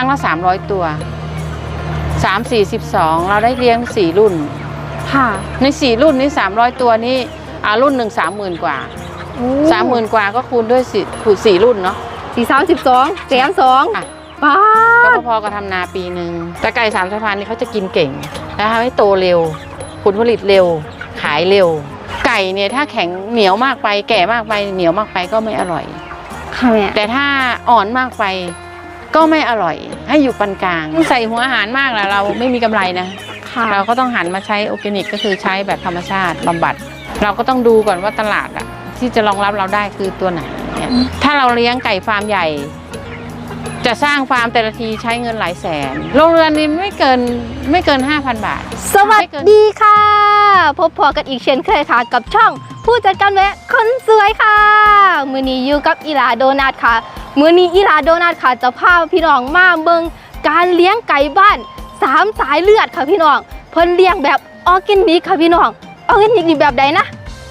ครั้งละสามร้อยตัวสามสี่สิบสองเราได้เลี้ยงสี่รุ่น ค่ะ ในสี่รุ่นนี้สามร้อยตัวนี้อ่ารุ่นหนึ่งสามหมื่นกว่าสามหมื่นกว่าก็คูณด้วยสี่คูณสี่รุ่นเนาะสี่สามสิบสองแสนสองอะป้าก็ดพอๆกับทำนาปีหนึ่งแต่ไก่สามสายพันธุ์นี่เขาจะกินเก่งและทำให้โตเร็ว ผลผลิตเร็ว ขายเร็ว ไก่เนี่ยถ้าแข็งเหนียวมากไป แก่มากไปเหนียวมากไปก็ไม่อร่อย ค่ะแม่แต่ถ้าอ่อนมากไป ก็ไม่อร่อยให้อยู่ปานกลางใส่หัวอาหารมากแล้วเราไม่มีกำไรนะค่ะเราก็ต้องหันมาใช้ออร์แกนิกก็คือใช้แบบธรรมชาติบำบัด เราก็ต้องดูก่อนว่าตลาดอะที่จะรองรับเราได้คือตัวไหนเนี่ยถ้าเราเลี้ยงไก่ฟาร์มใหญ่ จะสร้างฟาร์มแต่ละทีใช้เงินหลายแสน โรงเรือนนี้ไม่เกินไม่เกิน 5,000 บาท สวัสดีค่ะ พบพอกันอีกเช่นเคยค่ะ กับช่องผู้จัดการแวะคนสวยค่ะ มือนี้อยู่กับอีหลาโดนัทค่ะ มือนี้อีลาโดนัทค่ะจะพาพี่น้องมาเบิงการเลี้ยงไก่บ้านสามสายเลือดค่ะพี่น้องเพิ่นเลี้ยงแบบออร์แกนิกค่ะพี่น้องออร์แกนิกนี่แบบใดนะ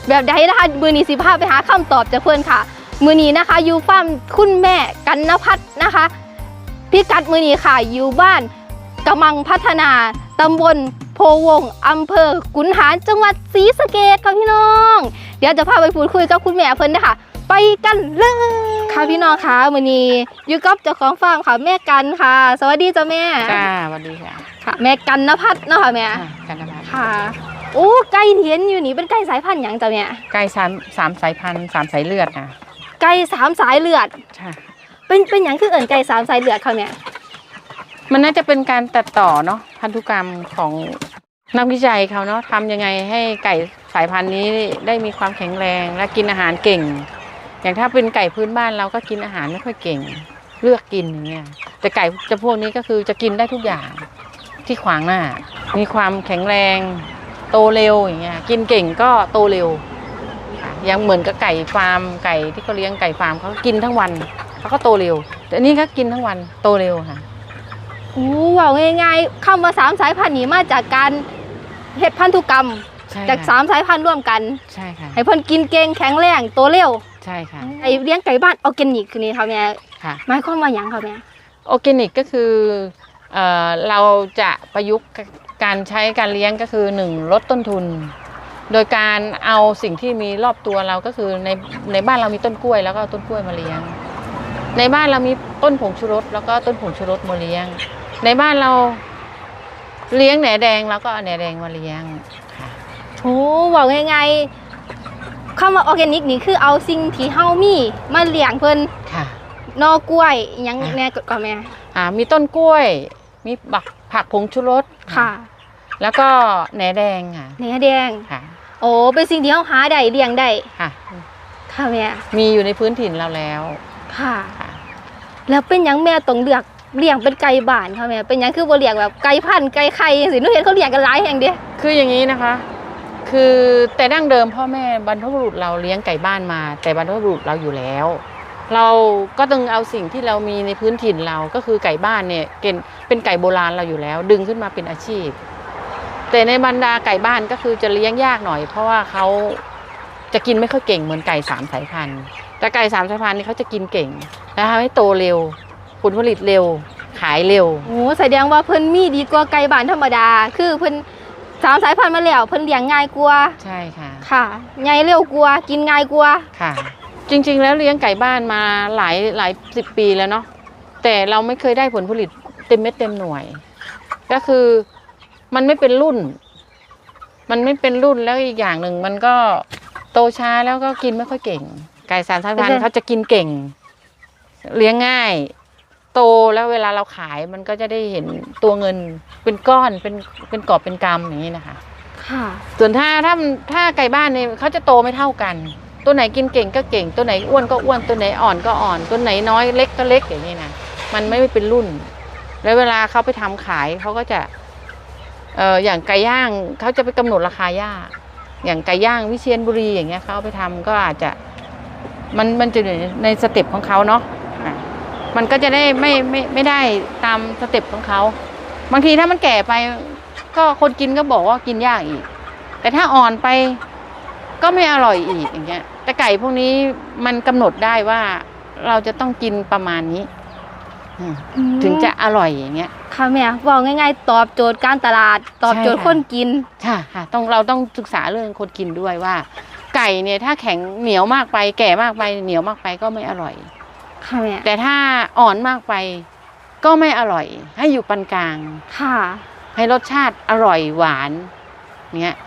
แบบใดนะคะมือนี้สิพาไปหาคำตอบจากเพื่อนค่ะ มือนี้นะคะอยู่ฟาร์มคุณแม่กันนพัฒน์นะคะพิกัดมือนี้ค่ะอยู่บ้านกำมังพัฒนาตำบลโพวงอำเภอกุนหารจังหวัดศรีสะเกษค่ะพี่น้อง เดี๋ยวจะพาไปพูดคุยกับคุณแม่เพิ่นนะคะ ไปกันเลยค่ะพี่น้องคะมือนี้อยู่กับเจ้าของฟาร์มค่ะแม่กันค่ะ สวัสดีจ้าแม่จ้าสวัสดีค่ะค่ะ แม่กันนพัฒน์เนาะค่ะแม่อะกันนะครับค่ะโอ้ไก่เทียนอยู่นี่เป็นไก่สายพันธุ์หยังจ้าแม่ไก่สามสามสายพันธุ์สามสายเลือดนะไก่สามสายเลือดใช่เป็นเป็นอย่างคือเอิ่นไก่สามสายเลือดเขาเนี่ยมันน่าจะเป็นการตัดต่อเนาะพันธุกรรมของนักวิจัยเขาเนาะทำยังไงให้ไก่สายพันธุ์นี้ได้มีความแข็งแรงและกินอาหารเก่ง อย่างถ้าเป็นไก่พื้นบ้านเราก็กินอาหารไม่ค่อยเก่ง เลือกกินอย่างเงี้ยแต่ไก่จะพวกนี้ก็คือจะกินได้ทุกอย่างที่ขวางหน้า มีความแข็งแรงโตเร็วอย่างเงี้ยกินเก่งก็โตเร็วค่ะยังเหมือนกับไก่ฟาร์มไก่ที่เขาเลี้ยงไก่ฟาร์มเขากินทั้งวันเขาก็โตเร็ว แต่อันนี้ก็กินทั้งวันโตเร็วค่ะโอ้ว้าวง่ายๆคำว่าสามสายพันธุ์นี้มาจากการเฮ็ดพันธุกรรมใช่จากค่ะสามสายพันธุ์ร่วมกันใช่ค่ะให้เพิ่นกินเก่งแข็งแรงโตเร็วใช่ค่ะ ไอเลี้ยงไก่บ้านออร์แกนิกคือนี่ค่ะแม่ค่ะ หมายความว่าหยังค่ะแม่ออร์แกนิกก็คือเอ่อเราจะประยุกต์การใช้การเลี้ยงก็คือหนึ่งลดต้นทุน โดยการเอาสิ่งที่มีรอบตัวเราก็คือในในบ้านเรามีต้นกล้วยแล้วก็เอาต้นกล้วยมาเลี้ยง ในบ้านเรามีต้นผงชูรสแล้วก็ต้นผงชูรสมาเลี้ยง ในบ้านเราเลี้ยงแหนแดงแล้วก็เอาแหนแดงมาเลี้ยงค่ะ โอ้ว้าวง่ายๆ คำว่าออร์แกนิกนี่คือเอาสิ่งที่เฮามีมาเลี้ยงเพิ่นค่ะ นอกล้วยอิหยังอะแน่ก็แม่อ่ามีต้นกล้วย มีบักผักผงชูรสค่ะแล้วก็แหนแดงค่ะเนื้อแดง ค่ะโอ้เป็นสิ่งที่เฮาหาได้เลี้ยงได้ค่ะ ค่ะแม่มีอยู่ในพื้นถิ่นเราแล้วค่ะ ค่ะ แล้วเป็นหยังแม่ต้องเลือกเลี้ยงเป็นไก่บ้านค่ะแม่เป็นหยังคือบ่เลี้ยงแบบไก่พันธุ์ไก่ไข่จังซี่หนูเห็นเขาเลี้ยงกันหลายแห่งเด้คืออย่างนี้นะคะ คือแต่ดั้งเดิมพ่อแม่บรรพบุรุษเราเลี้ยงไก่บ้านมา แต่บรรพบุรุษเราอยู่แล้ว เราก็ต้องเอาสิ่งที่เรามีในพื้นถิ่นเราก็คือไก่บ้านเนี่ยเป็นเป็นไก่โบราณเราอยู่แล้ว ดึงขึ้นมาเป็นอาชีพ แต่ในบรรดาไก่บ้านก็คือจะเลี้ยงยากหน่อย เพราะว่าเขาจะกินไม่ค่อยเก่งเหมือนไก่สามสายพันธุ์แต่ไก่สามสายพันธุ์นี่เขาจะกินเก่งและทำให้โตเร็วผลผลิตเร็วขายเร็วโอ้แสดงว่าเพิ่นมีดีกว่าไก่บ้านธรรมดา คือเพิ่น สามสายพันธุ์มาแล้วเพิ่นเลี้ยงง่ายกว่าใช่ค่ะค่ะใหญ่เร็วกว่ากินง่ายกว่าค่ะ จริงๆ แล้วเลี้ยงไก่บ้านมาหลายหลายสิบปีแล้วเนาะแต่เราไม่เคยได้ผลผลิตเต็มเม็ดเต็มหน่วย ก็คือมันไม่เป็นรุ่น มันไม่เป็นรุ่นแล้วอีกอย่างหนึ่งมันก็โตช้าแล้วก็กินไม่ค่อยเก่ง ไก่สารสายพันธุ์เขาจะกินเก่ง เลี้ยงง่าย โตแล้วเวลาเราขายมันก็จะได้เห็นตัวเงินเป็นก้อนเป็นเป็นกอบเป็นกำอย่างนี้นะคะ ค่ะ ส่วนถ้าถ้าถ้าไก่บ้านเนี่ยเขาจะโตไม่เท่ากัน ตัวไหนกินเก่งก็เก่ง ตัวไหนอ้วนก็อ้วนตัวไหนอ่อนก็อ่อน ตัวไหนน้อยเล็กก็เล็กอย่างนี้นะมันไม่เป็นรุ่น แล้วเวลาเขาไปทำขายเขาก็จะเอออย่างไก่ย่างเขาจะไปกำหนดราคายากอย่างไก่ย่างวิเชียรบุรีอย่างเงี้ยเขาเอาไปทำก็อาจจะมันมันจะอยู่ในสเต็ปของเขาเนาะอะ มันก็จะได้ไม่ไม่ไม่ได้ตามสเต็ปของเขา บางทีถ้ามันแก่ไป ก็คนกินก็บอกว่ากินยากอีก แต่ถ้าอ่อนไปก็ไม่อร่อยอีกอย่างเงี้ย แต่ไก่พวกนี้มันกำหนดได้ว่าเราจะต้องกินประมาณนี้อืมอืมถึงจะอร่อยอย่างเงี้ย ค่ะแม่บอกง่าย ๆ ตอบโจทย์การตลาด ตอบโจทย์ใช่คค่ะนกินค่ะค่ะ ต้องเราต้องศึกษาเรื่องคนกินด้วยว่า ไก่เนี่ยถ้าแข็งเหนียวมากไป แก่มากไปเหนียวมากไปก็ไม่อร่อย ค่ะแม่แต่ถ้าอ่อนมากไปก็ไม่อร่อย ให้อยู่ปานกลาง ค่ะ ให้รสชาติอร่อยหวานเนี้ย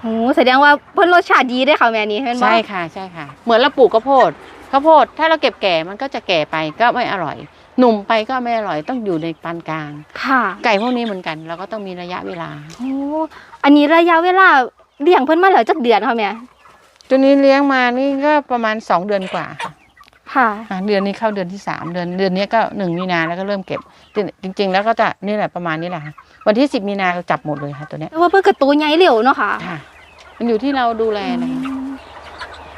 โอ้แสดงว่าเพิ่นรสชาติดีได้อค่ะแม่นี่เห็นบ่ใช่ค่ะใช่ค่ะ เหมือนเราปลูกข้าวโพดข้าวโพดถ้าเราเก็บแก่มันก็จะแก่ไปก็ไม่อร่อย หนุ่มไปก็ไม่อร่อยต้องอยู่ในปานกลาง ค่ะ ไก่พวกนี้เหมือนกันเราก็ต้องมีระยะเวลาโอ้อันนี้ระยะเวลาเลี้ยงเพิ่นมาแล้วจักเดือนค่ะแม่ตัวนี้เลี้ยงมานี่ก็ประมาณสองเดือนกว่าค่ะ ค่ะอะเดือนนี้เข้าเดือนที่สามเดือนเดือนนี้ก็หนึ่งมีนาแล้วก็เริ่มเก็บจริง ๆ แล้วก็จะนี่แหละประมาณนี้แหละค่ะวันที่สิบมีนาเราจับหมดเลยค่ะตัวเนี้ยแต่ว่าเพิ่นก็โตใหญ่เร็วเนาะค่ะค่ะ มันอยู่ที่เราดูแลนะคะ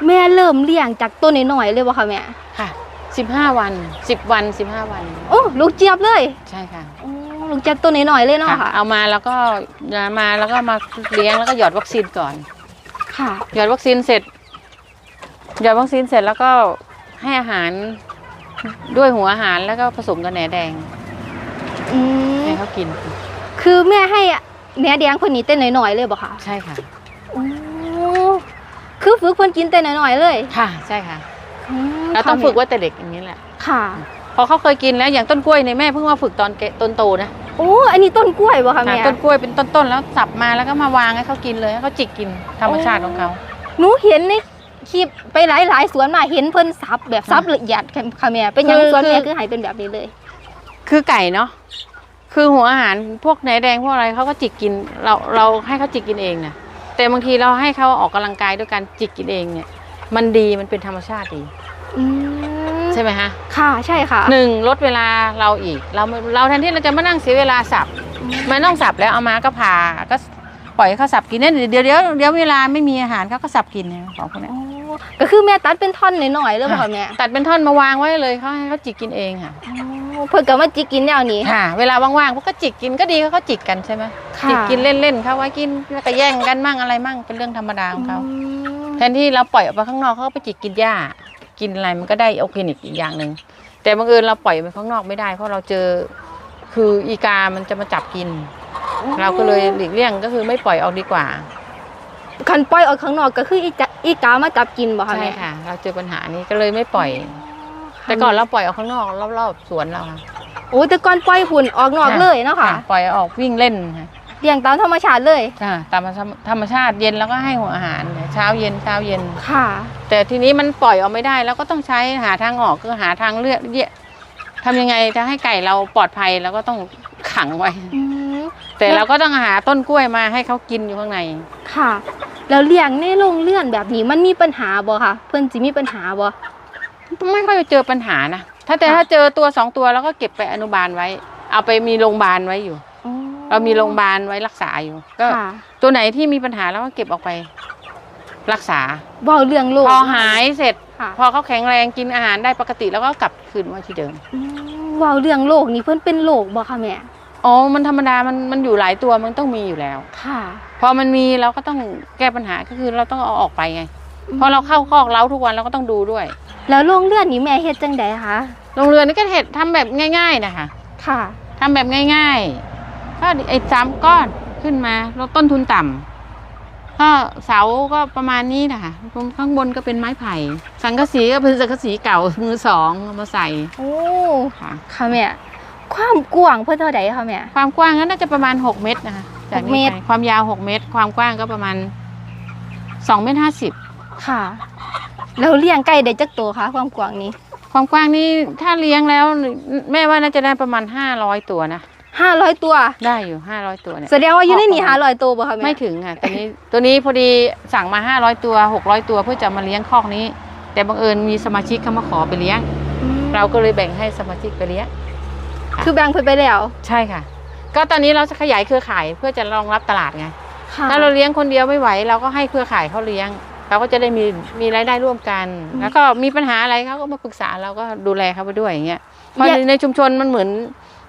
แม่เริ่มเลี้ยงจากตัวน้อยๆเลยบ่ค่ะแม่ค่ะสิบห้าวันสิบวันสิบห้าวันโอ้ลูกเจี๊ยบเลยใช่ค่ะโอ้ลูกเจี๊ยบตัวน้อยๆเลยเนาะค่ะค่ะ เอามาแล้วก็มาแล้วก็มาเลี้ยงแล้วก็หยอดวัคซีนก่อน ค่ะ หยอดวัคซีนเสร็จหยอดวัคซีนเสร็จแล้วก็ ให้อาหารด้วยหัวอาหารแล้วก็ผสมกับแหนแดงอืมให้เขากิน คือแม่ให้แหนแดงเพิ่นนี่เต้นน้อยๆเลยบ่ค่ะใช่ค่ะ โอ้คือฝึกเพิ่นกินเต้นน้อยๆเลยค่ะ ใช่ค่ะอืมเราต้องค่ะฝึกไว่าแต่เด็กอย่างนี้แหละ ค่ะ พอเขาเคยกินแล้วอย่างต้นกล้วยในยแม่เพิ่งมาฝึกตอนเกต้นโตนะโอ้ อันนี้ต้นกล้วยบ่คะแม่ ต้นกล้วยเป็นต้นๆแล้วสับมาแล้วก็มาวางให้เขากินเลยให้เขาจิกกินธรรมชาติของเขา หนูเห็นใน คลิปไปหลายๆสวนมาเห็นเพิ่นซับแบบซับละเอียดค่ะแม่เป็นหยังคือสวนแม่คือคือให้เป็นแบบนี้เลย คือไก่เนาะคือหัวอาหารพวกไหนแดงพวกอะไรเขาก็จิกกินเราเราให้เขาจิกกินเองนะแต่บางทีเราให้เขาออกกำลังกายด้วยการจิกกินเองเนี่ย มันดีมันเป็นธรรมชาติดีอืมใช่ไหมฮะค่ะใช่ค่ะหนึ่งลดเวลาเราอีก เราเราแทนที่เราจะมานั่งเสียเวลาสับมันต้องสับแล้วเอามาก็พาก็ ปล่อยให้เขาสับกินเนี่ยเดี๋ยวเดี๋ยวเดี๋ยวเวลาไม่มีอาหารเขาก็สับกินเนี่ยของพวกเนี้ยอ๋อก็คือแม่ตัดเป็นท่อนหน่อยๆเลยบ่ค่ะแม่ตัดเป็นท่อนมาวางไว้เลยเขาให้เขาจิกกินเองค่ะอ๋อเพิ่นก็มาจิกกินแนวนี้ ค่ะ เวลาว่างๆพวกก็จิกกินก็ดีเขาก็จิกกันใช่ไหมค่ะ จิกกินเล่นๆเขาไว้กินแล้วก็แย่งกันมั่งอะไรมั่งเป็นเรื่องธรรมดาของเขา อืมแทนที่เราปล่อยออกไปข้างนอกเขาก็ไปจิกกินหญ้า กินอะไรมันก็ได้โอเคนิกอีกอย่างหนึ่งแต่บังเอิญเราปล่อยไปข้างนอกไม่ได้เพราะเราเจอคืออีกามันจะมาจับกิน เราก็เลยหลีกเลี่ยงก็คือไม่ปล่อยออกดีกว่า คันปล่อยออกข้างนอกก็คืออีจะอีกามาจับกินบ่คะใช่แม่ค่ะ เราเจอปัญหานี้ก็เลยไม่ปล่อย แต่ก่อนเราปล่อยออกข้างนอกรอบๆสวนเราค่ะโอ้แต่ก่อนปล่อยหุ่นออกนอกเลยเนาะค่ะปล่อยออกวิ่งเล่นค่ะเลี้ยงตามธรรมชาติเลยค่ะตามธรรมชาติเย็นแล้วก็ให้หัวอาหารเช้าเย็นเช้าเย็นค่ะ แต่ทีนี้มันปล่อยออกไม่ได้แล้วก็ต้องใช้หาทางออกคือหาทางเลือกเยทำยังไงจะให้ไก่เราปลอดภัยแล้วก็ต้องขังไว้อืม แต่เราก็ต้องหาต้นกล้วยมาให้เขากินอยู่ข้างในค่ะ แล้วเลี้ยงในโรงเรือนแบบนี้มันมีปัญหาบ่คะเพิ่นสิมีปัญหาบ่ไม่ค่อยเจอปัญหานะถ้าแต่ค่ะถ้าเจอตัวสองตัวเราก็เก็บไปอนุบาลไว้ เอาไปมีโรงพยาบาลไว้อยู่อ๋อเรามีโรงพยาบาลไว้รักษาอยู่ ก็ค่ะตัวไหนที่มีปัญหาเราก็เก็บออกไป รักษาเว้าเรื่องโลกพอหายเสร็จค่ะพอเขาแข็งแรงกินอาหารได้ปกติแล้วก็กลับคืนมาที่เดิมอืมเว้าเรื่องโลกนี่เพิ่นเป็นโลกบ่คะแม่ อ๋อ มันธรรมดา มัน มันอยู่หลายตัวมันต้องมีอยู่แล้ว ค่ะ พอมันมีเราก็ต้องแก้ปัญหาก็คือเราต้องเอาออกไปไง พอเราเข้าคอกเล้าทุกวันเราก็ต้องดูด้วย แล้วโรงเรือนนี่แม่เฮ็ดจังไดคะโรงเรือนนี่ก็เห็ดทำแบบง่าย ๆนะคะ ค่ะ ทำแบบง่าย ๆ ก็ไอ้สามก้อนขึ้นมาแล้วต้นทุนต่ำก็เสาก็ประมาณนี้นะคะข้างบนก็เป็นไม้ไผ่ สังกะสีก็เป็นสังกะสีเก่ามือสองเอามาใส่โอ้ ค่ะ ค่ะแม่ ความกว้างเพิ่นเท่าใดคะแม่ ความกว้างก็น่าจะประมาณหกเมตรนะคะจากหกเมนี้ตรไปความยาวหกเมตร ความกว้างก็ประมาณสองเมตรห้าสิบค่ะ แล้วเลี้ยงไก่ได้จักตัวคะความกว้างนี้ ความกว้างนี่ถ้าเลี้ยงแล้วแม่ว่าน่าจะได้ประมาณห้าร้อยตัวนะ500ตัว ได้อยู่ห้าร้อยตัวเนี่ยแสดงว่าอยู่ในนี้500ตัวบ่คะแม่ไม่ถึงค่ะตัวนี้ตัวนี้พอดีสั่งมาห้าร้อยตัวหกร้อยตัวเพื่อจะมาเลี้ยงคอกนี้ แต่บังเอิญมีสมาชิกเขามาขอไปเลี้ยงอืมเราก็เลยแบ่งให้สมาชิกไปเลี้ยง คือแบ่งเพิ่นไปแล้วใช่ค่ะ ก็ตอนนี้เราจะขยายเครือข่ายเพื่อจะรองรับตลาดไง ค่ะ ถ้าเราเลี้ยงคนเดียวไม่ไหว เราก็ให้เครือข่ายเขาเลี้ยงเราก็จะได้มีมีรายได้ร่วมกันแล้วก็มีปัญหาอะไรเขาก็มาปรึกษาเราก็ดูแลเขาไปด้วยอย่างเงี้ยเพราะในชุมชนมันเหมือน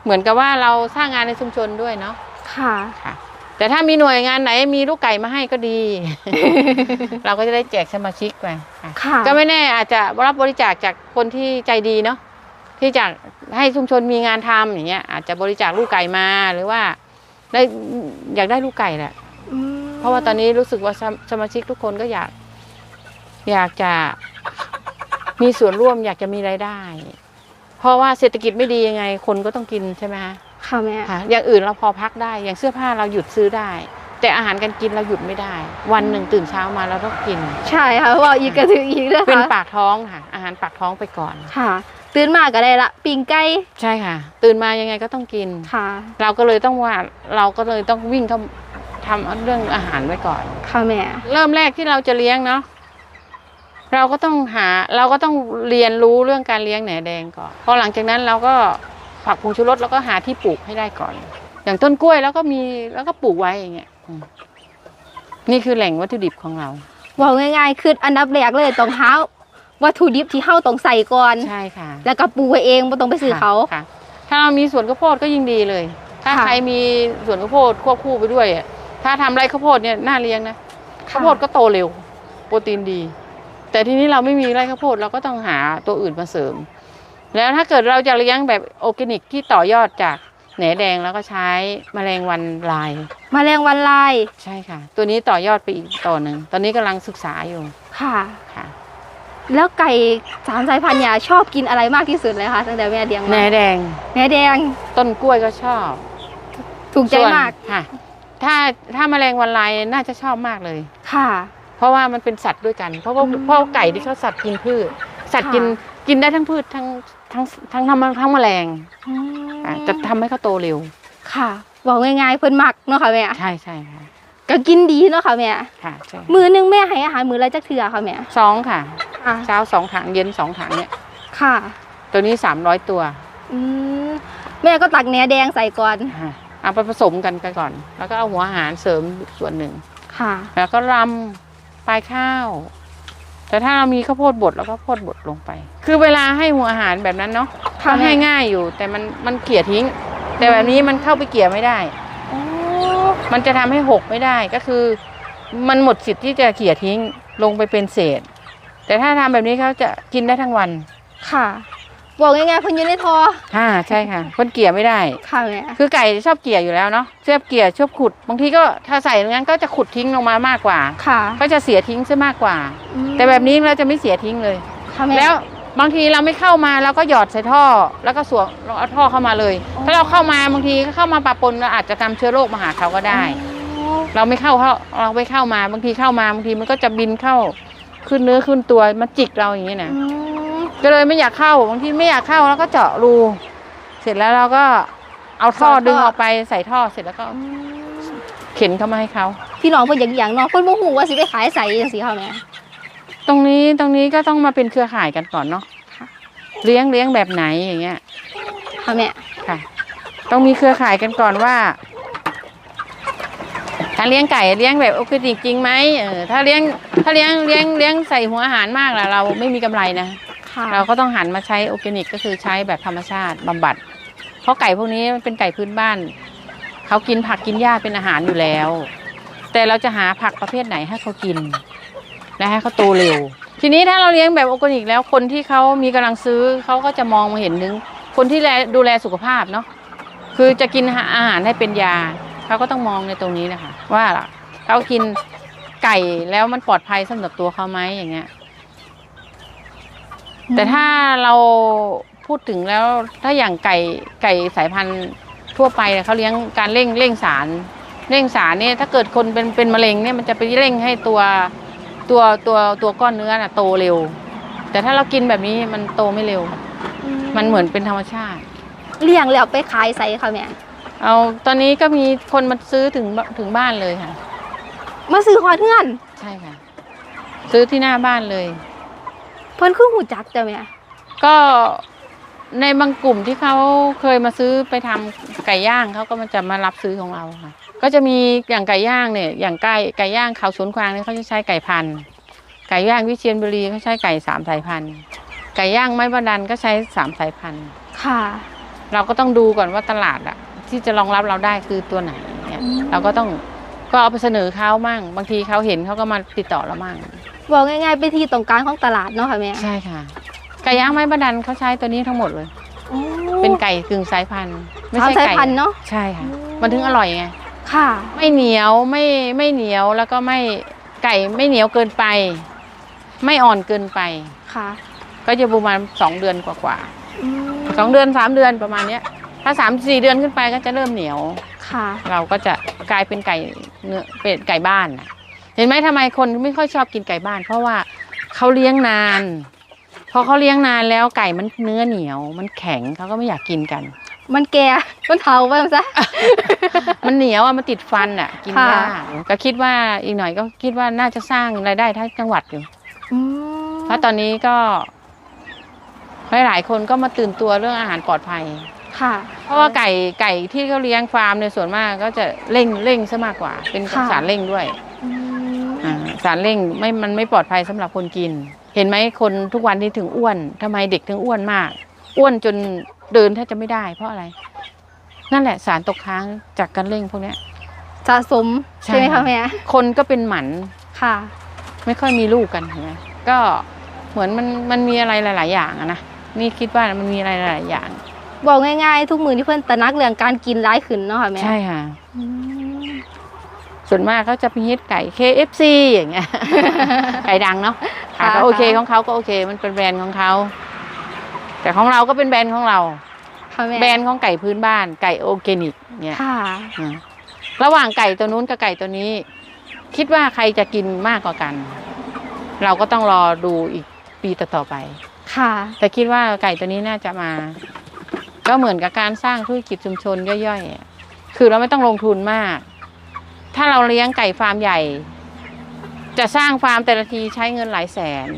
เหมือนกับว่าเราสร้างงานในชุมชนด้วยเนาะค่ะ ค่ะ แต่ถ้ามีหน่วยงานไหนมีลูกไก่มาให้ก็ดี เราก็จะได้แจกสมาชิกไปค่ะค่ะก็ไม่แน่อาจจะรับบริจาคจากคนที่ใจดีเนาะ ทที่จะให้ชุมชนมีงานทำอย่างเงี้ย อาจจะบริจาคลูกไก่มาหรือว่าได้อยากได้ลูกไก่แหละอืมเพราะว่าตอนนี้รู้สึกว่าสมสมาชิกทุกคนก็อยาก อยากจะมีส่วนร่วมอยากจะมีรายได้ เพราะว่าเศรษฐกิจไม่ดียังไง คนก็ต้องกินใช่ไหมคะค่ะแม่ค่ะอย่างอื่นเราพอพักได้อย่างเสื้อผ้าเราหยุดซื้อได้ แต่อาหารการกินเราหยุดไม่ได้ วันหนึ่งตื่นเช้ามาเราต้องกิน ใช่ค่ะว่าอีกกระถืออีกด้วยเป็นค่ะปากท้องค่ะ อาหารปากท้องไปก่อนค่ะ ตื่นมาก็ได้ละปิงไก่ใช่ค่ะ ตื่นมายังไงก็ต้องกิน ค่ะ เราก็เลยต้องว่าเราก็เลยต้องวิ่งเข้าทำเรื่องอาหารไว้ก่อน ค่ะแม่ เริ่มแรกที่เราจะเลี้ยงเนาะเราก็ต้องหาเราก็ต้องเรียนรู้เรื่องการเลี้ยงแหนแดงก่อนพอหลังจากนั้นเราก็ผักผงชูรสแล้วก็หาที่ปลูกให้ได้ก่อน อย่างต้นกล้วยแล้วก็มีแล้วก็ปลูกไว้อย่างเงี้ยอืมนี่คือแหล่งวัตถุดิบของเราบอกง่ายๆคืออันดับแรกเลยต้องหา วัตถุดิบที่เฮาต้องใส่ก่อน ใช่ค่ะ แล้วก็ปลูกไว้เองบ่ต้องไปซื้อเขา ค่ะ ถ้าเรามีสวนข้าวโพดก็ยิ่งดีเลย ถ้าค่ะ ใครมีสวนข้าวโพดควบคู่ไปด้วยอะถ้าทำไรข้าวโพดเนี่ยน่าเลี้ยงนะข้าวโพดก็โตเร็ว โปรตีนดี แต่ทีนี้เราไม่มีไรข้าวโพดเราก็ต้องหาตัวอื่นมาเสริม แล้วถ้าเกิดเราจะเลี้ยงแบบออร์แกนิกที่ต่อยอดจากแหนแดงแล้วก็ใช้แมลงวันลาย แมลงวันลายใช่ค่ะ ตัวนี้ต่อยอดไปอีกต่อหนึ่ง ตอนนี้กำลังศึกษาอยู่ค่ะ ค่ะ แล้วไก่สามสายพันธุ์เนี่ยชอบกินอะไรมากที่สุดเลยคะตั้งแต่แม่เลี้ยงแหนมาแดงแหนแดงต้นกล้วยก็ชอบถูกใจส่วนมากค่ะ ถ้าถ้าแมลงวันลายน่าจะชอบมากเลย ค่ะ เพราะว่ามันเป็นสัตว์ด้วยกัน เพราะว่าอืมเพราะไก่ที่เขาสัตว์กินพืช สัตว์ค่ะกินกินได้ทั้งพืชทั้งทั้งทั้งทั้งทั้งแมลงอืมอะจะทำให้เขาโตเร็ว ค่ะบอกง่ายๆเพิ่นมักเนาะค่ะแม่ ใช่ใช่ค่ะ ก็กินดีเนาะค่ะแม่ ค่ะใช่มือหนึงแม่ให้อาหารมือละจักเทื่อค่ะแม่ สองค่ะ ค่ะ เช้าสองถังเย็นสองถังเนี่ย ค่ะ ตัวนี้สามร้อยตัวอืมแม่ก็ตักแหนแดงใส่ก่อนอะเอาไปผสมกันไปก่อน แล้วก็เอาหัวอาหารเสริมส่วนหนึ่ง ค่ะ แล้วก็รำปลายข้าว แต่ถ้าเรามีข้าวโพดบดแล้วก็โพดบดลงไป คือเวลาให้หัวอาหารแบบนั้นเนาะค่ะก็ให้ง่ายอยู่ แต่มันมันเกลี่ยทิ้ง แต่แบบนี้มันเข้าไปเกลี่ยไม่ได้โอ้ มันจะทำให้หกไม่ได้ก็คือ มันหมดสิทธิ์ที่จะเขี่ยทิ้งลงไปเป็นเศษ แต่ถ้าทำแบบนี้เขาจะกินได้ทั้งวันค่ะ บอกง่ายๆเพิ่นอยู่ในทอค่ะใช่ค่ะ คนเกี่ยไม่ได้ค่ะแม่คือไก่ชอบเกี่ยอยู่แล้วเนาะชอบเกี่ยชอบขุด บางทีก็ถ้าใส่อย่างนั้นก็จะขุดทิ้งลงมามากกว่า ค่ะ ก็จะเสียทิ้งซะมากกว่าอืมแต่แบบนี้เราจะไม่เสียทิ้งเลยค่ะแม่แล้ว บางทีเราไม่เข้ามาเราก็หยอดใส่ท่อ แล้วก็สวมเราเอาท่อเข้ามาเลยอ๋อถ้าเราเข้ามาบางทีก็เข้ามาปะปนเราอาจจะทำเชื้อโรคมาหาเขาก็ได้อ๋อเราไม่เข้าเข้าเราไม่เข้ามาบางทีเข้ามาบางทีมันก็จะบินเข้าขึ้นเนื้อขึ้นตัวมาจิกเราอย่างนี้นะอืมก็เลยไม่อยากเข้าบางทีไม่อยากเข้าแล้วก็เจาะรูเสร็จแล้วเราก็เอาท่อดึงออกไปใส่ท่อเสร็จแล้วก็เข็นเข้ามาให้เขาพี่น้องเพิ่นอย่างอย่างเนาะเพิ่นบ่ฮู้ว่าสิไปขายใส่จังซี่ค่ะแม่ ตรงนี้ตรงนี้ก็ต้องมาเป็นเครือข่ายกันก่อนเนาะค่ะ เลี้ยงเลี้ยงแบบไหนอย่างเงี้ย ค่ะแม่ค่ะ ต้องมีเครือข่ายกันก่อนว่า การเลี้ยงไก่เลี้ยงแบบโอเคจริงไหมเออถ้าเลี้ยงถ้าเลี้ยงเลี้ยงเลี้ยงใส่หัวอาหารมากล่ะเราไม่มีกำไรนะ ค่ะเราก็ต้องหันมาใช้ออร์แกนิกก็คือใช้แบบธรรมชาติบำบัด เพราะไก่พวกนี้มันเป็นไก่พื้นบ้าน เขากินผักกินหญ้าเป็นอาหารอยู่แล้ว แต่เราจะหาผักประเภทไหนให้เขากิน และให้เขาโตเร็ว ทีนี้ถ้าเราเลี้ยงแบบออร์แกนิกแล้วคนที่เขามีกำลังซื้อเขาก็จะมองมาเห็นถึงคนที่แลดูแลสุขภาพเนาะคือจะกินอาหารให้เป็นยาเขาก็ต้องมองในตรงนี้นะคะว่าล่ะเขากินไก่แล้วมันปลอดภัยสำหรับตัวเขาไหมอย่างเงี้ย แต่ถ้าเราพูดถึงแล้วถ้าอย่างไก่ไก่สายพันธุ์ทั่วไปเนี่ยเขาเลี้ยงการเร่งเร่งสาร เร่งสารเนี่ยถ้าเกิดคนเป็นเป็นมะเร็งเนี่ยมันจะไปเร่งให้ตัว ตัวตัวตัวก้อนเนื้อน่ะโตเร็ว แต่ถ้าเรากินแบบนี้มันโตไม่เร็ว มันเหมือนเป็นธรรมชาติ เลี้ยงแล้วไปขายใส่ค่ะแม่เอาตอนนี้ก็มีคนมาซื้อถึงถึงบ้านเลยค่ะ มาซื้อฮอดเฮือนใช่ค่ะ ซื้อที่หน้าบ้านเลย เพิ่นคือหูจักจ้ะแม่ก็ในบางกลุ่มที่เขาเคยมาซื้อไปทำไก่ย่างเขาก็มันจะมารับซื้อของเราค่ะ ก็จะมีอย่างไก่ย่างเนี่ยอย่างไก่ไก่ย่างเขาสวนกวางเนี่ยเขาจะใช้ไก่พันธุ์ไก่ย่างวิเชียรบุรีเขาใช้ไก่สามสายพันธุ์ไก่ย่างไม้บาดันก็ใช้สามสายพันธุ์ค่ะ เราก็ต้องดูก่อนว่าตลาดอะที่จะรองรับเราได้คือตัวไหนเนี่ยอืมเราก็ต้องก็เอาไปเสนอเขามั่ง บางทีเขาเห็นเขาก็มาติดต่อเรามั่งบอกง่ายๆไปนที่ต้องการของตลาดเนาะค่ะแม่ใช่ค่ะ ไก่ย่างไม้บาดันเขาใช้ตัวนี้ทั้งหมดเลยเป็นไก่กึ่งสายพันธุ์ไม่สามใช่สายไก่พันธุ์เนาะใช่ค่ะ มันถึงอร่อยไง ค่ะ ไม่เหนียวไม่ไม่เหนียวแล้วก็ไม่ไก่ไม่เหนียวเกินไป ไม่อ่อนเกินไปค่ะ ก็จะประมาณสองเดือนกว่าอืมๆสองเดือนสามเดือนประมาณเนี้ย ถ้าสามสี่เดือนขึ้นไปก็จะเริ่มเหนียวค่ะ เราก็จะกลายเป็นไก่เนื้อเป็นไก่บ้านน่ะเห็นไหมทำไมคนไม่ค่อยชอบกินไก่บ้าน เพราะว่าเขาเลี้ยงนาน พอเขาเลี้ยงนานแล้วไก่มันเนื้อเหนียว มันแข็งเขาก็ไม่อยากกินกัน มันแก่ มันเทาไปมั้งซะ มันเหนียวอะมันติดฟันอะ กินค่ะ ยากก็คิดว่าอีกหน่อยก็คิดว่าน่าจะสร้างรายได้ทั้งจังหวัดอยู่ อืมเพราะตอนนี้ก็ หลายๆคนก็มาตื่นตัวเรื่องอาหารปลอดภัย ค่ะเพราะว่าไก่ไก่ที่เขาเลี้ยงฟาร์มในยส่วนมากก็จะเร่งเร่งซะมากกว่า เป็นค่ะสารเร่งด้วยอืมอ่าสารเร่งไม่มันไม่ปลอดภัยสำหรับคนกิน เห็นไหมคนทุกวันนี้ถึงอ้วนทำไมเด็กถึงอ้วนมาก อ้วนจน เดินแทบจะไม่ได้เพราะอะไร นั่นแหละสารตกค้างจากการเร่งพวกเนี้ย สะสมใช่ใช่ไหมคะแม่คนก็เป็นหมันค่ะ ไม่ค่อยมีลูกกันเห็นไหมก็เหมือนมันมันมีอะไรหลาย ๆ อย่างอะนะนี่คิดว่ามันมีอะไรหลาย ๆ อย่าง บอกง่าย ๆ ทุกมือที่เพื่อนตระหนักเรื่องการกินร้ายขึ้นเนาะค่ะแม่ใช่ค่ะอืมส่วนมากเขาจะไปฮิตไก่ KFC อย่างเงี้ย ไก่ดังเนาะค่ะค่ะก็โอเคของเขาก็โอเค มันเป็นแบรนด์ของเขา แต่ของเราก็เป็นแบรนด์ของเรา ค่ะแม่แบรนด์ของไก่พื้นบ้านไก่โอร์แกนิกเนี่ยค่ะ อืมระหว่างไก่ตัวนู้นกับไก่ตัวนี้ คิดว่าใครจะกินมากกว่ากัน เราก็ต้องรอดูอีกปีต่อๆไป ค่ะ แต่คิดว่าไก่ตัวนี้น่าจะมา ก็เหมือนกับการสร้างธุรกิจชุมชนย่อยๆอะคือเราไม่ต้องลงทุนมาก ถ้าเราเลี้ยงไก่ฟาร์มใหญ่ จะสร้างฟาร์มแต่ละทีใช้เงินหลายแสน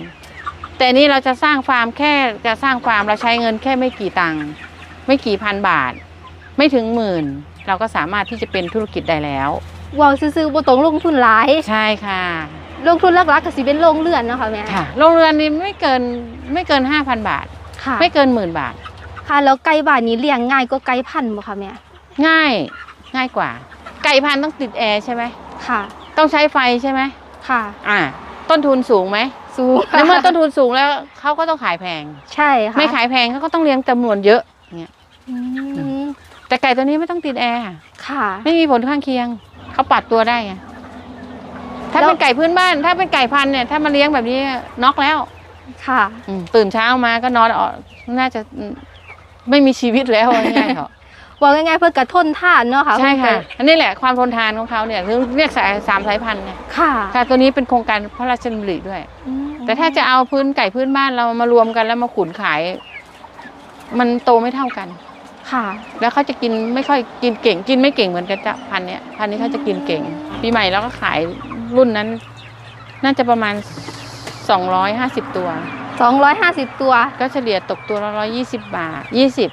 แต่นี่เราจะสร้างฟาร์มแค่จะสร้างฟาร์มเราใช้เงินแค่ไม่กี่ตังค์ไม่กี่พันบาท ไม่ถึงหมื่น เราก็สามารถที่จะเป็นธุรกิจได้แล้วเวาวซื้อๆบ่ต้องลงทุนหลาย ใช่ค่ะ ลงทุนหลักๆก็สิเป็นโรงเรือนเนาะค่ะแม่ค่ะโรงเรือนนี้ไม่เกินไม่เกินห้าพันบาท ค่ะไม่เกินหมื่นบาท ค่ะแล้วไก่บ้านนี้เลี้ยงง่ายกว่าไก่พันธุ์บ่คะแม่ง่ายง่ายกว่า ไก่พันธุ์ต้องติดแอร์ใช่ไหมค่ะ ต้องใช้ไฟใช่ไหมค่ะ อ่า ต้นทุนสูงไหม สูงในเมื่อต้นทุนสูงแล้วเขาก็ต้องขายแพง ใช่ค่ะไม่ขายแพงเขาก็ต้องเลี้ยงจำนวนเยอะเนี่ยอืมแต่ไก่ตัวนี้ไม่ต้องติดแอร์ค่ะ ไม่มีผลข้างเคียงเขาปรับตัวได้ไงถ้าแล้วเป็นไก่พื้นบ้าน ถ้าเป็นไก่พันธุ์เนี่ยถ้ามาเลี้ยงแบบนี้น็อกแล้ว ค่ะอืมตื่นเช้ามาก็นอนออกน่าจะอืมไม่มีชีวิตแล้วง่ายๆเถอะ ว่าง่ายๆเพื่อกระทนทานเนาะค่ะใช่ค่ะเพิ่นอันนี้แหละความทนทานของเขาเนี่ยถึงเรียกสายสามสายพันธุ์ไงก็ค่ะค่ะ ตัวนี้เป็นโครงการพระราชดำริด้วยอืมแต่ถ้าจะเอาพื้นไก่พื้นบ้านเรามารวมกันแล้วมาขุนขาย มันโตไม่เท่ากันค่ะ แล้วเขาจะกินไม่ค่อยกินเก่ง กินไม่เก่งเหมือนกันจ้ะพันธุ์เนี้ยพันธุ์นี้เขาจะกินเก่ง ปีใหม่เราก็ขายรุ่นนั้น น่าจะประมาณสองร้อยห้าสิบตัว 250 ตัว ก็เฉลี่ยตกตัวละร้อยยี่สิบบาทยี่สิบ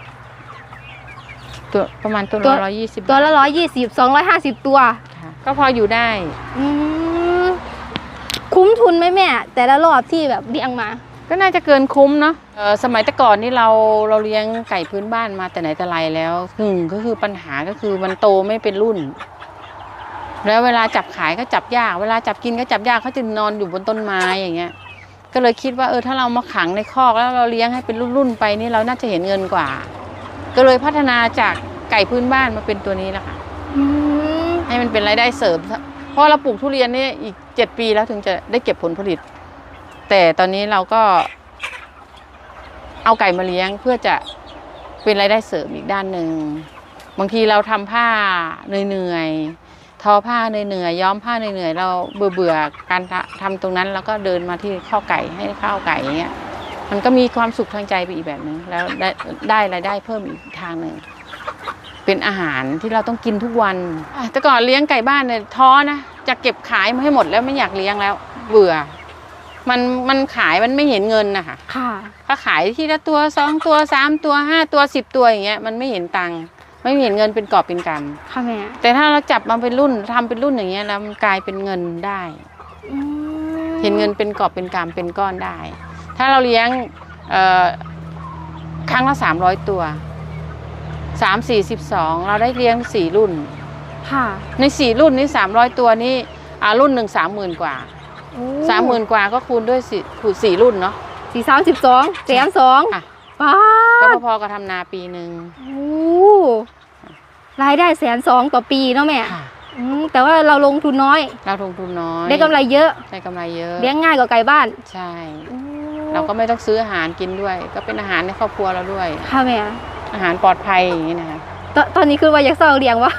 ตัวประมาณตัวตัว ละร้อยยี่สิบตัวละ120 250ตัว ก็พออยู่ได้อืมคุ้มทุนไหมแม่ แต่ละรอบที่แบบเลี้ยงมา ก็น่าจะเกินคุ้มเนาะเอ่อสมัยแต่ก่อนนี่เราเราเลี้ยงไก่พื้นบ้านมาแต่ไหนแต่ไรแล้วหนึ่งก็คือปัญหาก็คือมันโตไม่เป็นรุ่น แล้วเวลาจับขายก็จับยาก เวลาจับกินก็จับยากเขาจะนอนอยู่บนต้นไม้อย่างเงี้ย ก็เลยคิดว่าเออถ้าเรามาขังในคอกแล้วเราเลี้ยงให้เป็นรุ่นๆไปนี่เราน่าจะเห็นเงินกว่า ก็เลยพัฒนาจากไก่พื้นบ้านมาเป็นตัวนี้แหละค่ะ อืมให้มันเป็นรายได้เสริมเพราะเราปลูกทุเรียนนี่อีกเจ็ดปีแล้วถึงจะได้เก็บผลผลิต แต่ตอนนี้เราก็ เอาไก่มาเลี้ยงเพื่อจะเป็นรายได้เสริมอีกด้านหนึ่งบางทีเราทำผ้าเหนื่อยๆทอผ้าเหนื่อยๆย้อมผ้าเหนื่อยๆเราเบื่อเบื่อๆการทำตรงนั้น แล้วก็เดินมาที่ข้าวไก่ให้ข้าวไก่อย่างเงี้ย มันก็มีความสุขทางใจไปอีกแบบหนึ่งแล้วได้ได้รายได้เพิ่มอีกทางหนึ่งเป็นอาหารที่เราต้องกินทุกวันอะแต่ก่อนเลี้ยงไก่บ้านเนี่ยท้อนะจะเก็บขายมาให้หมดแล้วไม่อยากเลี้ยงแล้ว เบื่อ มันมันขายมันไม่เห็นเงินนะคะค่ะ ถ้าขายทีละตัวสองตัวสามตัวห้าตัวสิบตัวอย่างเงี้ยมันไม่เห็นตังค์ไม่เห็นเงินเป็นกอบเป็นกำค่ะแม่แต่ถ้าเราจับมาเป็นรุ่นทำเป็นรุ่นอย่างเงี้ยแล้วมันกลายเป็นเงินได้ อืมเห็นเงินเป็นกอบเป็นกำเป็นก้อนได้ ถ้าเราเลี้ยงเอ่อครั้งละสามร้อยตัวสามสี่สิบสองเราได้เลี้ยงสี่รุ่น ค่ะ ในสี่รุ่นนี้สามร้อยตัวนี้อ่ารุ่นหนึ่งสามหมื่นกว่าสามหมื่นกว่าก็คูณด้วยสี่คูณสี่รุ่นเนาะสี่สามสิบสองแสนสองค่ะปป้าก็ดพอๆกับทำนาปีหนึ่งโอ้รายได้แสนสองต่อปีเนาะแม่ค่ะอืมแต่ว่าเราลงทุนน้อย เราลงทุนน้อย ได้กำไรเยอะ ได้กำไรเยอะ เลี้ยงง่ายกว่าไก่บ้าน ใช่ เราก็ไม่ต้องซื้ออาหารกินด้วย ก็เป็นอาหารในครอบครัวเราด้วย ค่ะแม่อาหารปลอดภัยอย่างนี้นะคะตอนตอนนี้คือว่าอยากเศร้าเลี้ยงวะ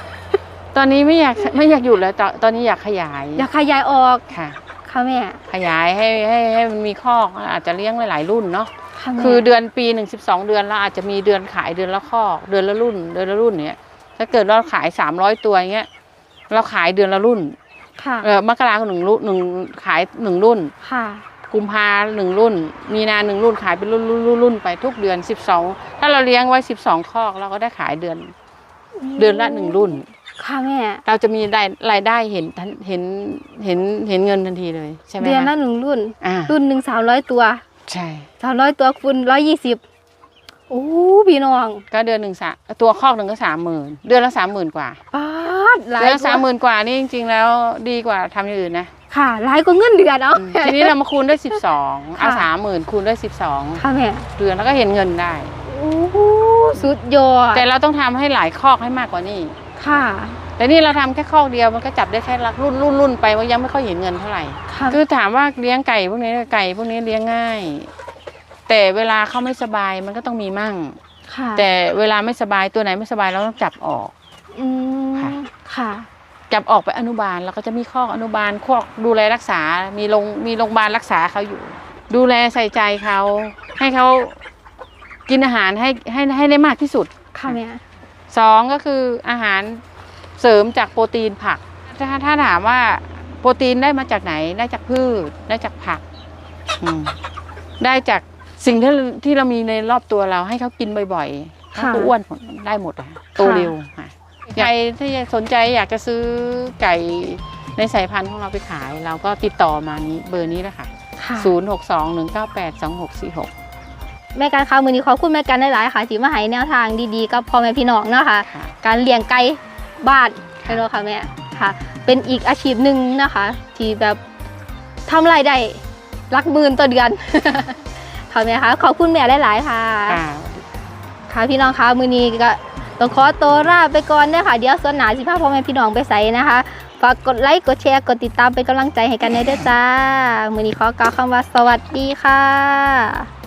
ตอนนี้ไม่อยากไม่อยากหยุดแล้วตอนตอนนี้อยากขยายอยากขยายออกค่ะ ค่ะแม่ขยายให้ให้ให้มันมีคอกอาจจะเลี้ยงหลายๆรุ่นเนาะค่ะแม่คือเดือนปีหนึ่งสิบสองเดือนเราอาจจะมีเดือนขายเดือนละคอก เดือนละรุ่น เดือนละรุ่นเนี้ยถ้าเกิดเราขายสามร้อยตัวอย่างเงี้ยเราขายเดือนละรุ่น ค่ะเออมกราหนึ่งรุ่นหนึ่งขายหนึ่งรุ่นค่ะ กุมภาหนึ่งรุ่น มีนาหนึ่งรุ่นขายเป็นรุ่นรุ่นรุ่นรุ่นไปทุกเดือนสิบสองถ้าเราเลี้ยงไว้สิบสองคอกเราก็ได้ขายเดือน เดือนละหนึ่งรุ่น ค่ะแม่ เราจะมีรายรายได้เห็นทันเห็นเห็นเห็นเงินทันทีเลยใช่ไหมเดือนละคะหนึ่งรุ่น อ่ารุ่นหนึ่งสามร้อยตัวใช่ สามร้อยตัวคูณร้อยยี่สิบโอ้พี่น้องก็เดือนหนึ่งสามตัวคอกหนึ่งก็สามหมื่นเดือนละสามหมื่นกว่าป้าดหลายเดือนละกสามหว่ามื่นกว่านี่จริงๆแล้วดีกว่าทำอย่างอื่นนะ ค่ะหลายกว่าเงินเดือนเอาอืมทีนี้เรามาคูณด้วยสิบสองเอาค่ะสามหมื่นคูณด้วยสิบสองค่ะแม่เดือนแล้วก็เห็นเงินได้ โอ้โหสุดยอดแต่เราต้องทำให้หลายคอกให้มากกว่านี้ค่ะแต่นี่เราทำแค่คอกเดียวมันก็จับได้แค่รักรุ่นรุ่นรุ่นไปว่ายังไม่ค่อยเห็นเงินเท่าไหร่ ค่ะคือถามว่าเลี้ยงไก่พวกนี้ไก่พวกนี้เลี้ยงง่าย แต่เวลาเขาไม่สบายมันก็ต้องมีมั่ง ค่ะแต่เวลาไม่สบายตัวไหนไม่สบายเราต้องจับออกอืมค่ะ ค่ะ จับออกไปอนุบาลเราก็จะมีคอกอนุบาลคอกดูแลรักษา มีโรงมีโรงพยาบาลรักษาเขาอยู่ ดูแลใส่ใจเขา ให้เขากินอาหารให้ให้ให้ได้มากที่สุดค่ะแม่สองก็คืออาหารเสริมจากโปรตีนผัก ถ้าถ้าถามว่าโปรตีนได้มาจากไหนได้จากพืชได้จากผักอืมได้จากสิ่งที่ที่เรามีในรอบตัวเราให้เขากินบ่อยๆเขาก็อ้วนได้หมดอะโตเร็วค่ะ ใครถ้าสนใจอยากจะซื้อไก่ในสายพันธุ์ของเราไปขาย เราก็ติดต่อมานี้เบอร์นี้แหละค่ะค่ะ0 6 2 1 9 8 2 6 4 6แม่การคะมือนี้ขอบคุณแม่การหลายๆค่ะที่มาให้แนวทางดีๆกับพ่อแม่พี่น้องเนาะค่ะค่ะ การเลี้ยงไก่บ้านใช่ไหมคะแม่ค่ะ เป็นอีกอาชีพหนึ่งนะคะ ที่แบบทำรายได้หลักหมื่นต่อเดือนค่ะแม่คะขอบคุณแม่หลายๆค่ะค่ะ ค่ะพี่น้องคะมือนี้ก็ องขอตัวลาไปก่อนนะคะเดี๋ยวส่วนหนาสิพาพ่อแม่พี่น้องไปใส่นะคะฝากกดไลค์กดแชร์กดติดตามเป็นกำลังใจให้กันด้วยด้วยจ้า มือนี้ขอกล่าวคำว่าสวัสดีค่ะ